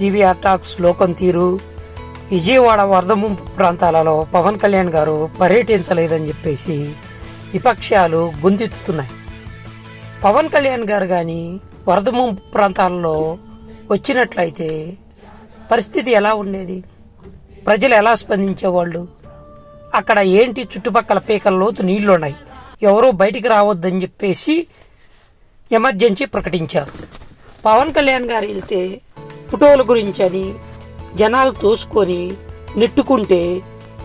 GVR talks లోకం తీరు. విజయవాడ వరద ముంపు ప్రాంతాలలో పవన్ కళ్యాణ్ గారు పర్యటించలేదని చెప్పేసి విపక్షాలు గొంతెత్తుతున్నాయి పవన్ కళ్యాణ్ గారు కానీ వరద ముంపు ప్రాంతాల్లో వచ్చినట్లయితే పరిస్థితి ఎలా ఉండేది? ప్రజలు ఎలా స్పందించేవాళ్ళు? అక్కడ ఏంటి చుట్టుపక్కల పీకల లోతు నీళ్ళు ఉన్నాయి ఎవరూ బయటికి రావద్దని చెప్పేసి ఎమర్జెన్సీ ప్రకటించారు. పవన్ కళ్యాణ్ గారు వెళ్తే ఫోటోల గురించి అని జనాలు తోసుకొని నెట్టుకుంటే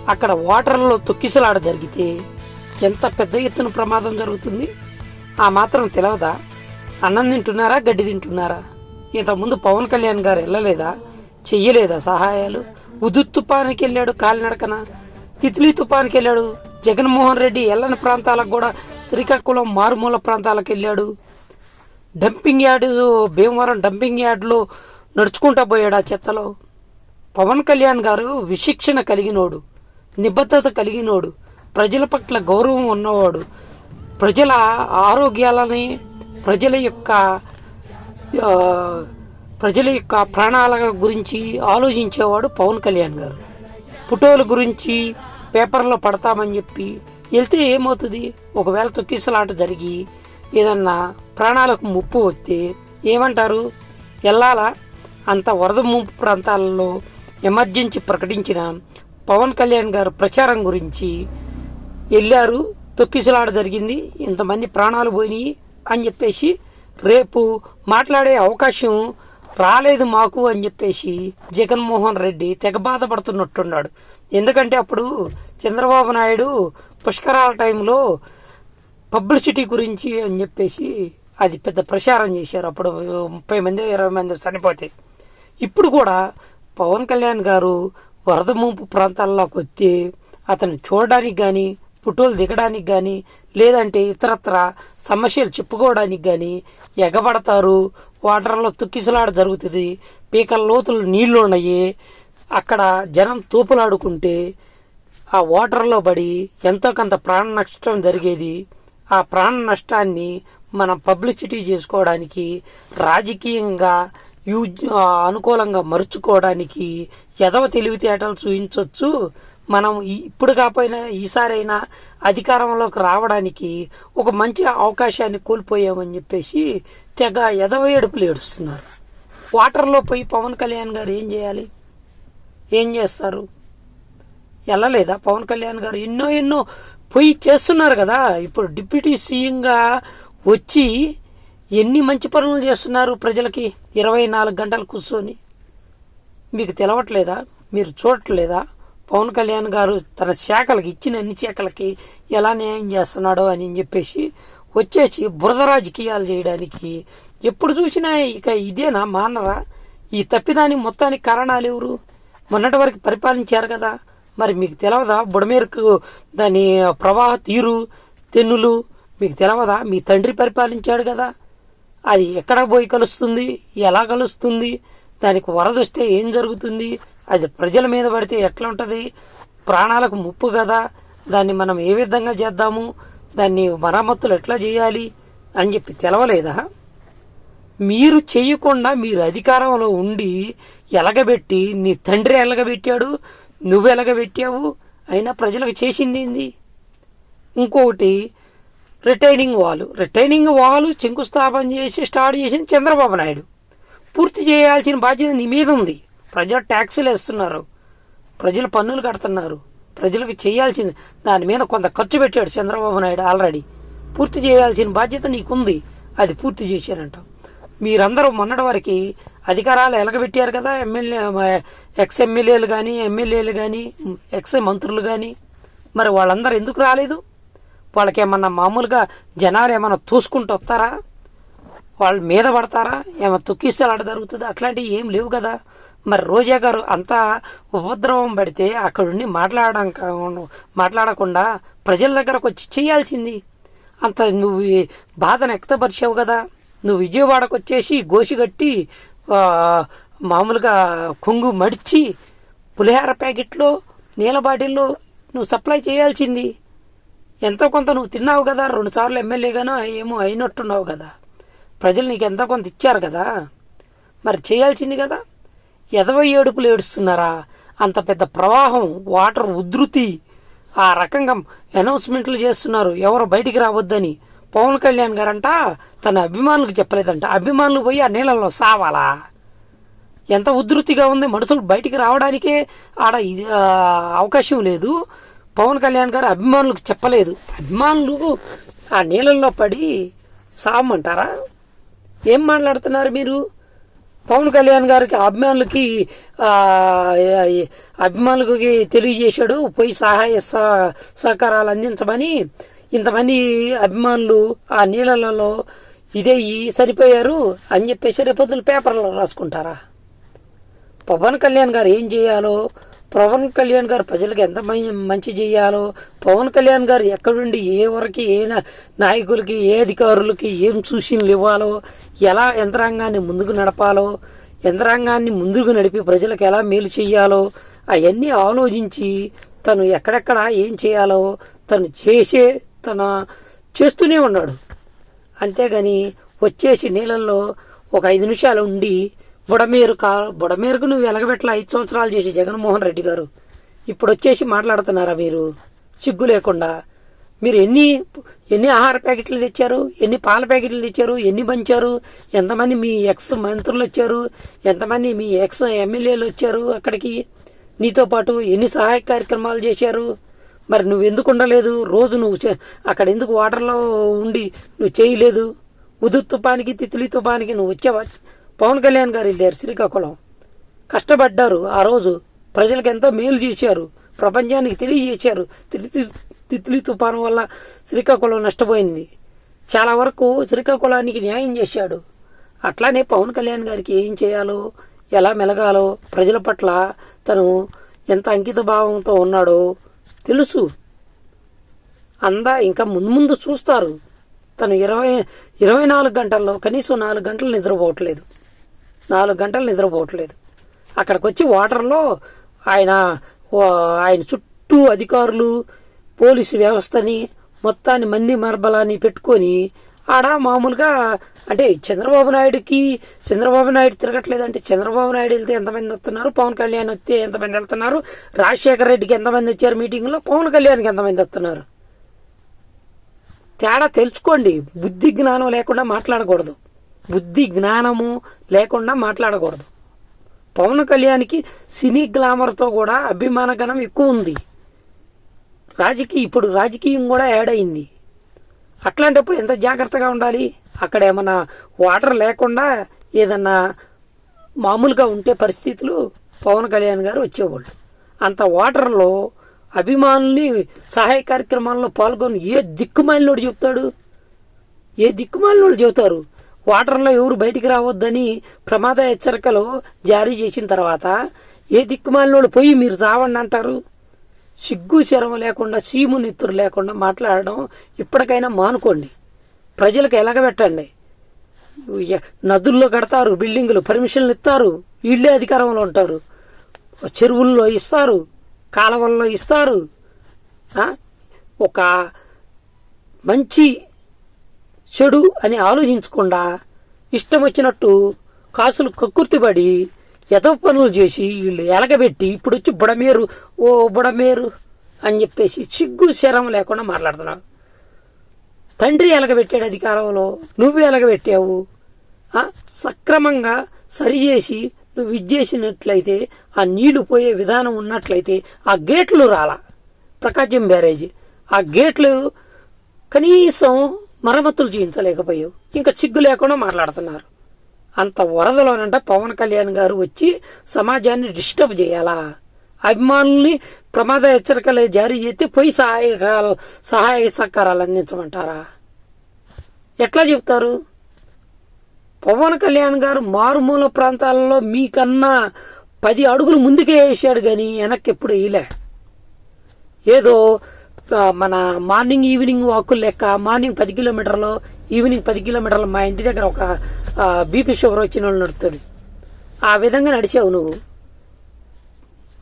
అక్కడ వాటర్లో తొక్కిసలాడ జరిగితే ఎంత పెద్ద ఎత్తున ప్రమాదం జరుగుతుంది? ఆ మాత్రం తెలవదా? అన్నం తింటున్నారా గడ్డి తింటున్నారా? ఇంతకుముందు పవన్ కళ్యాణ్ గారు వెళ్ళలేదా? చెయ్యలేదా సహాయాలు? ఉదు తుపానికి వెళ్ళాడు కాలినడకన. తిత్లీ తుపానికి వెళ్ళాడు. జగన్మోహన్ రెడ్డి ఎల్లని ప్రాంతాలకు కూడా శ్రీకాకుళం మారుమూల ప్రాంతాలకు వెళ్ళాడు. డంపింగ్ యార్డు భీమవరం డంపింగ్ యార్డులో నడుచుకుంటా పోయాడు ఆ చెత్తలో. పవన్ కళ్యాణ్ గారు విశిక్షణ కలిగినోడు నిబద్ధత కలిగినోడు ప్రజల పట్ల గౌరవం ఉన్నవాడు. ప్రజల ఆరోగ్యాలని ప్రజల యొక్క ప్రజల యొక్క ప్రాణాల గురించి ఆలోచించేవాడు పవన్ కళ్యాణ్ గారు. ఫోటోల గురించి పేపర్లో పడతామని చెప్పి వెళ్తే ఏమవుతుంది? ఒకవేళ తొక్కిసలాట జరిగి ఏదన్నా ప్రాణాలకు ముప్పు వస్తే ఏమంటారు? వెళ్ళాలా? అంత వరద ముంపు ప్రాంతాలలో ఎమర్జెన్సీ ప్రకటించిన పవన్ కళ్యాణ్ గారు ప్రచారం గురించి వెళ్ళారు తొక్కిసలాడ జరిగింది ఇంతమంది ప్రాణాలు పోయినాయి అని చెప్పేసి రేపు మాట్లాడే అవకాశం రాలేదు మాకు అని చెప్పేసి జగన్మోహన్ రెడ్డి తెగ బాధపడుతున్నట్టున్నాడు. ఎందుకంటే అప్పుడు చంద్రబాబు నాయుడు పుష్కరాల టైంలో పబ్లిసిటీ గురించి అని చెప్పేసి అది పెద్ద ప్రచారం చేశారు. అప్పుడు ముప్పై మంది ఇరవై మంది చనిపోతే. ఇప్పుడు కూడా పవన్ కళ్యాణ్ గారు వరద ముంపు ప్రాంతాల్లోకి వచ్చి అతను చూడడానికి కానీ ఫోటోలు దిగడానికి కానీ లేదంటే ఇతరత్ర సమస్యలు చెప్పుకోవడానికి కానీ ఎగబడతారు. వాటర్లో తొక్కిసలాడ జరుగుతుంది. పీకల లోతులు నీళ్ళు ఉన్నాయి. అక్కడ జనం తూపులాడుకుంటే ఆ వాటర్లో పడి ఎంతో కొంత ప్రాణ నష్టం జరిగేది. ఆ ప్రాణ నష్టాన్ని మనం పబ్లిసిటీ చేసుకోవడానికి రాజకీయంగా యూజ్ అనుకూలంగా మరుచుకోవడానికి ఎదవ తెలివితేటలు చూపించవచ్చు మనం ఇప్పుడు కాకపోయినా ఈసారైనా అధికారంలోకి రావడానికి ఒక మంచి అవకాశాన్ని కోల్పోయామని చెప్పేసి తెగ ఎదవ ఏడుపులు ఏడుస్తున్నారు. వాటర్లో పోయి పవన్ కళ్యాణ్ గారు ఏం చేయాలి? ఏం చేస్తారు? వెళ్ళలేదా పవన్ కళ్యాణ్ గారు ఎన్నో ఎన్నో పోయి చేస్తున్నారు కదా. ఇప్పుడు డిప్యూటీ సీఎంగా వచ్చి ఎన్ని మంచి పనులు చేస్తున్నారు ప్రజలకి? ఇరవై నాలుగు గంటలు కూర్చొని. మీకు తెలవట్లేదా? మీరు చూడట్లేదా? పవన్ కళ్యాణ్ గారు తన శాఖలకు ఇచ్చిన అన్ని శాఖలకి ఎలా న్యాయం చేస్తున్నాడో అని చెప్పేసి వచ్చేసి బురద రాజకీయాలు చేయడానికి ఎప్పుడు చూసినా ఇక ఇదేనా? మానరా? ఈ తప్పిదాని మొత్తానికి కారణాలు ఎవరు? మొన్నటి వరకు పరిపాలించారు కదా. మరి మీకు తెలవదా? బుడమేరకు దాని ప్రవాహ తీరు తెన్నులు మీకు తెలవదా? మీ తండ్రి పరిపాలించాడు కదా. అది ఎక్కడ పోయి కలుస్తుంది? ఎలా కలుస్తుంది? దానికి వరద వస్తే ఏం జరుగుతుంది? అది ప్రజల మీద పడితే ఎట్లా ఉంటుంది ప్రాణాలకు ముప్పు కదా? దాన్ని మనం ఏ విధంగా చేద్దాము? దాన్ని మరమ్మతులు ఎట్లా చేయాలి? అని చెప్పి తెలవలేదా? మీరు చేయకుండా మీరు అధికారంలో ఉండి ఎలగబెట్టి నీ తండ్రి ఎలగబెట్టాడు నువ్వు ఎలగబెట్టావు అయినా ప్రజలకు చేసింది ఏంది? ఇంకొకటి రిటైనింగ్ వాల్. రిటైనింగ్ వాల్ శంకుస్థాపన చేసి స్టార్ట్ చేసింది చంద్రబాబు నాయుడు. పూర్తి చేయాల్సిన బాధ్యత నీ మీద ఉంది. ప్రజలు ట్యాక్సులు వేస్తున్నారు. ప్రజలు పన్నులు కడుతున్నారు. ప్రజలకు చేయాల్సింది దాని మీద కొంత ఖర్చు పెట్టాడు చంద్రబాబు నాయుడు ఆల్రెడీ. పూర్తి చేయాల్సిన బాధ్యత నీకుంది. అది పూర్తి చేశానంట మీరందరూ మొన్నటి వరకు అధికారాలు ఎలగబెట్టారు కదా ఎమ్మెల్యే ఎక్స్ ఎమ్మెల్యేలు కానీ ఎమ్మెల్యేలు కానీ ఎక్స్ మంత్రులు కానీ మరి వాళ్ళందరూ ఎందుకు రాలేదు? వాళ్ళకి ఏమన్నా మామూలుగా జనాలు ఏమన్నా తోసుకుంటూ వస్తారా? వాళ్ళు మీద పడతారా? ఏమో తొక్కిస్తాలాట జరుగుతుంది? అట్లాంటివి ఏం లేవు కదా. మరి రోజా గారు అంతా ఉపద్రవం పడితే అక్కడుండి మాట్లాడడం మాట్లాడకుండా ప్రజల దగ్గరకు వచ్చి చేయాల్సింది. అంత నువ్వు బాధను వ్యక్తపరిచావు కదా. నువ్వు విజయవాడకు వచ్చేసి గోసి కట్టి మామూలుగా కొంగు మడిచి పులిహార ప్యాకెట్లో నీళ్ళ బాటిల్లో నువ్వు సప్లై చేయాల్సింది. ఎంతో కొంత నువ్వు తిన్నావు కదా రెండుసార్లు ఎమ్మెల్యేగానో ఏమో అయినట్టున్నావు కదా. ప్రజలు నీకు ఎంతో కొంత ఇచ్చారు కదా. మరి చేయాల్సింది కదా. ఎదవై ఏడుపులు ఏడుస్తున్నారా? అంత పెద్ద ప్రవాహం వాటర్ ఉధృతి ఆ రకంగా అనౌన్స్మెంట్లు చేస్తున్నారు. ఎవరు బయటికి రావద్దని పవన్ కళ్యాణ్ గారంట తన అభిమానులకు చెప్పలేదంట. అభిమానులు పోయి ఆ నీళ్ళల్లో సావాలా? ఎంత ఉధృతిగా ఉంది. మనుషులు బయటికి రావడానికే ఆడ ఇది, అవకాశం లేదు. పవన్ కళ్యాణ్ గారు అభిమానులకు చెప్పలేదు. అభిమానులు ఆ నీళ్ళల్లో పడి సామంటారా? ఏం మాట్లాడుతున్నారు మీరు? పవన్ కళ్యాణ్ గారికి అభిమానులకి అభిమానులకి తెలియజేశాడు. పోయి సహాయ సహ- సహకారాలు అందించమని ఇంతమంది అభిమానులు ఆ నీళ్ళలలో ఇదేయి సరిపోయారు అని చెప్పేసి రేపొద్దులు పేపర్లో రాసుకుంటారా? పవన్ కళ్యాణ్ గారు ఏం చేయాలో పవన్ కళ్యాణ్ గారు ప్రజలకు ఎంత మంచి చేయాలో పవన్ కళ్యాణ్ గారు ఎక్కడుండి ఏ వరకు ఏ నాయకులకి ఏ అధికారులకి ఏం సూచనలు ఇవ్వాలో ఎలా యంత్రాంగాన్ని ముందుకు నడపాలో యంత్రాంగాన్ని ముందుకు నడిపి ప్రజలకు ఎలా మేలు చేయాలో అవన్నీ ఆలోచించి తను ఎక్కడెక్కడ ఏం చేయాలో తను చేసే తన చేస్తూనే ఉన్నాడు. అంతేగాని వచ్చేసి నీళ్ళల్లో ఒక ఐదు నిమిషాలు ఉండి బుడమేరు కా బుడమేరుకు నువ్వు ఎలగబెట్ల ఐదు సంవత్సరాలు చేసి జగన్మోహన్ రెడ్డి గారు ఇప్పుడు వచ్చేసి మాట్లాడుతున్నారా మీరు? సిగ్గు లేకుండా. మీరు ఎన్ని ఎన్ని ఆహార ప్యాకెట్లు తెచ్చారు? ఎన్ని పాల ప్యాకెట్లు తెచ్చారు? ఎన్ని పంచారు? ఎంతమంది మీ ఎక్స్ మంత్రులు వచ్చారు? ఎంతమంది మీ ఎక్స్ ఎమ్మెల్యేలు వచ్చారు అక్కడికి? నీతో పాటు ఎన్ని సహాయ కార్యక్రమాలు చేశారు? మరి నువ్వు ఎందుకు ఉండలేదు? రోజు నువ్వు అక్కడ ఎందుకు వాటర్లో ఉండి నువ్వు చేయలేదు? ఉదు తుపానికి తిత్లీ తుపానికి నువ్వు వచ్చావా? పవన్ కళ్యాణ్ గారు వెళ్ళారు శ్రీకాకుళం. కష్టపడ్డారు. ఆ రోజు ప్రజలకు ఎంతో మేలు చేశారు. ప్రపంచానికి తెలియజేశారు తిత్లీ తిత్లీ తుఫాను వల్ల శ్రీకాకుళం నష్టపోయింది. చాలా వరకు శ్రీకాకుళానికి న్యాయం చేశాడు. అట్లానే పవన్ కళ్యాణ్ గారికి ఏం చేయాలో ఎలా మెలగాలో ప్రజల పట్ల తను ఎంత అంకిత భావంతో ఉన్నాడో తెలుసు. అందా ఇంకా ముందు ముందు చూస్తారు. తను ఇరవై ఇరవై నాలుగు గంటల్లో కనీసం నాలుగు గంటలు నిద్రపోవట్లేదు. నాలుగు గంటలు నిద్రపోవట్లేదు. అక్కడికి వచ్చి వాటర్లో ఆయన ఓ- ఆయన చుట్టూ అధికారులు పోలీసు వ్యవస్థని మొత్తాన్ని మంది మర్బలాన్ని పెట్టుకొని ఆడ మామూలుగా అంటే చంద్రబాబు నాయుడుకి చంద్రబాబు నాయుడు తిరగట్లేదంటే చంద్రబాబు నాయుడు వెళ్తే ఎంతమంది వస్తున్నారు? పవన్ కళ్యాణ్ వస్తే ఎంతమంది వెళ్తున్నారు? రాజశేఖర రెడ్డికి ఎంతమంది వచ్చారు మీటింగ్లో? పవన్ కళ్యాణ్కి ఎంతమంది వస్తున్నారు? తేడా తెలుసుకోండి. బుద్ధి జ్ఞానం లేకుండా మాట్లాడకూడదు. బుద్ధి జ్ఞానము లేకుండా మాట్లాడకూడదు. పవన్ కళ్యాణ్కి సినీ గ్లామర్తో కూడా అభిమాన గణం ఎక్కువ ఉంది. రాజకీయ ఇప్పుడు రాజకీయం కూడా యాడ్ అయింది. అట్లాంటప్పుడు ఎంత జాగ్రత్తగా ఉండాలి? అక్కడ ఏమన్నా వాటర్ లేకుండా ఏదన్నా మామూలుగా ఉంటే పరిస్థితులు పవన్ కళ్యాణ్ గారు వచ్చేవాళ్ళు. అంత వాటర్లో అభిమానుల్ని సహాయ కార్యక్రమాల్లో పాల్గొని ఏ దిక్కుమాలినోడు చెప్తాడు? ఏ దిక్కుమాలినోడు చెబుతారు? వాటర్లో ఎవరు బయటికి రావద్దని ప్రమాద హెచ్చరికలు జారీ చేసిన తర్వాత ఏ దిక్కుమాలినోడు పోయి మీరు చావండి అంటారు? సిగ్గు శరమ లేకుండా సీము నిత్తురు లేకుండా మాట్లాడడం ఇప్పటికైనా మానుకోండి. ప్రజలకు ఎలగబెట్టండి. పెట్టండి నదుల్లో కడతారు బిల్డింగులు పర్మిషన్లు ఇస్తారు వీళ్ళే అధికారంలో ఉంటారు. చెరువుల్లో ఇస్తారు కాలువల్లో ఇస్తారు. ఒక మంచి చెడు అని ఆలోచించకుండా ఇష్టం వచ్చినట్టు కాసులు కక్కుర్తిపడి ఎదవ పనులు చేసి వీళ్ళు ఎలగబెట్టి ఇప్పుడు వచ్చి బుడమేరు ఓ బుడమేరు అని చెప్పేసి సిగ్గు శరం లేకుండా మాట్లాడుతున్నావు తండ్రి ఎలగబెట్టాడు అధికారంలో నువ్వు ఎలగబెట్టావు. సక్రమంగా సరిచేసి నువ్వు చేసినట్లయితే ఆ నీళ్ళు పోయే విధానం ఉన్నట్లయితే ఆ గేట్లు రాలా. ప్రకాశం బ్యారేజ్. ఆ గేట్లు కనీసం మరమ్మతులు చేయించలేకపోయావు. ఇంకా చిగ్గు లేకుండా మాట్లాడుతున్నారు. అంత వరదలోనంట పవన్ కళ్యాణ్ గారు వచ్చి సమాజాన్ని డిస్టర్బ్ చేయాలా? అభిమానుల్ని ప్రమాద హెచ్చరికలు జారీ చేస్తే పోయి సహాయ సహాయ సహకారాలు అందించమంటారా? ఎట్లా చెప్తారు? పవన్ కళ్యాణ్ గారు మారుమూల ప్రాంతాలలో మీకన్నా పది అడుగులు ముందుకే వేసాడు గాని వెనక్కి ఎప్పుడు వేయలే. ఏదో మన మార్నింగ్ ఈవినింగ్ వాకులు లెక్క మార్నింగ్ పది కిలోమీటర్లు ఈవినింగ్ పది కిలోమీటర్లు మా ఇంటి దగ్గర ఒక బీపీ షుగర్ వచ్చిన వాళ్ళు నడుస్తాడు ఆ విధంగా నడిచావు నువ్వు.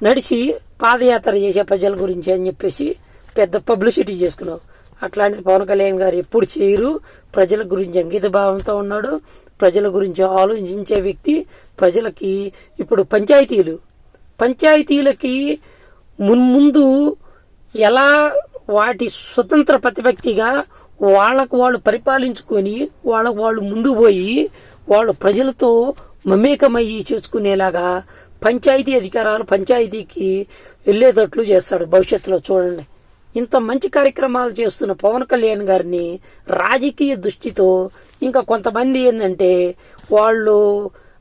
నడిచి పాదయాత్ర చేసే ప్రజల గురించి అని చెప్పేసి పెద్ద పబ్లిసిటీ చేసుకున్నావు. అట్లాంటిది పవన్ కళ్యాణ్ గారు ఎప్పుడు చేయరు. ప్రజల గురించి అంకిత భావంతో ఉన్నాడు. ప్రజల గురించి ఆలోచించే వ్యక్తి ప్రజలకి ఇప్పుడు పంచాయతీలు. పంచాయతీలకి మున్ముందు ఎలా వాటి స్వతంత్ర ప్రతిపత్తిగా వాళ్ళకు వాళ్ళు పరిపాలించుకొని వాళ్ళకు వాళ్ళు ముందు పోయి వాళ్ళు ప్రజలతో మమేకమయ్యి చేసుకునేలాగా పంచాయతీ అధికారాలు పంచాయతీకి వెళ్ళేటట్లు చేస్తాడు భవిష్యత్తులో చూడండి. ఇంత మంచి కార్యక్రమాలు చేస్తున్న పవన్ కళ్యాణ్ గారిని రాజకీయ దృష్టితో ఇంకా కొంతమంది ఏంటంటే వాళ్ళు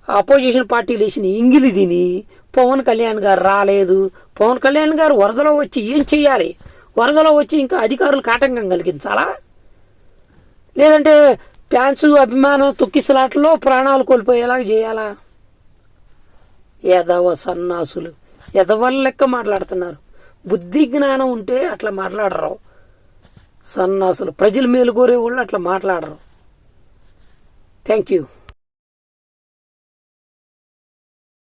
అపోజిషన్ పార్టీలు వేసిన ఇంగిలి తిని పవన్ కళ్యాణ్ గారు రాలేదు. పవన్ కళ్యాణ్ గారు వరదలో వచ్చి ఏం చెయ్యాలి వరదలో వచ్చి ఇంకా అధికారులకు ఆటంకం కలిగించాలా? లేదంటే ఫ్యాన్స్ అభిమానం తొక్కిసలాట్లో ప్రాణాలు కోల్పోయేలాగా చేయాలా? ఎదవ సన్నాసులు ఎదవల లెక్క మాట్లాడుతున్నారు. బుద్ధి జ్ఞానం ఉంటే అట్లా మాట్లాడరు. సన్నాసులు ప్రజలు మేలుకోరే వాళ్ళు అట్లా మాట్లాడరు. Thank you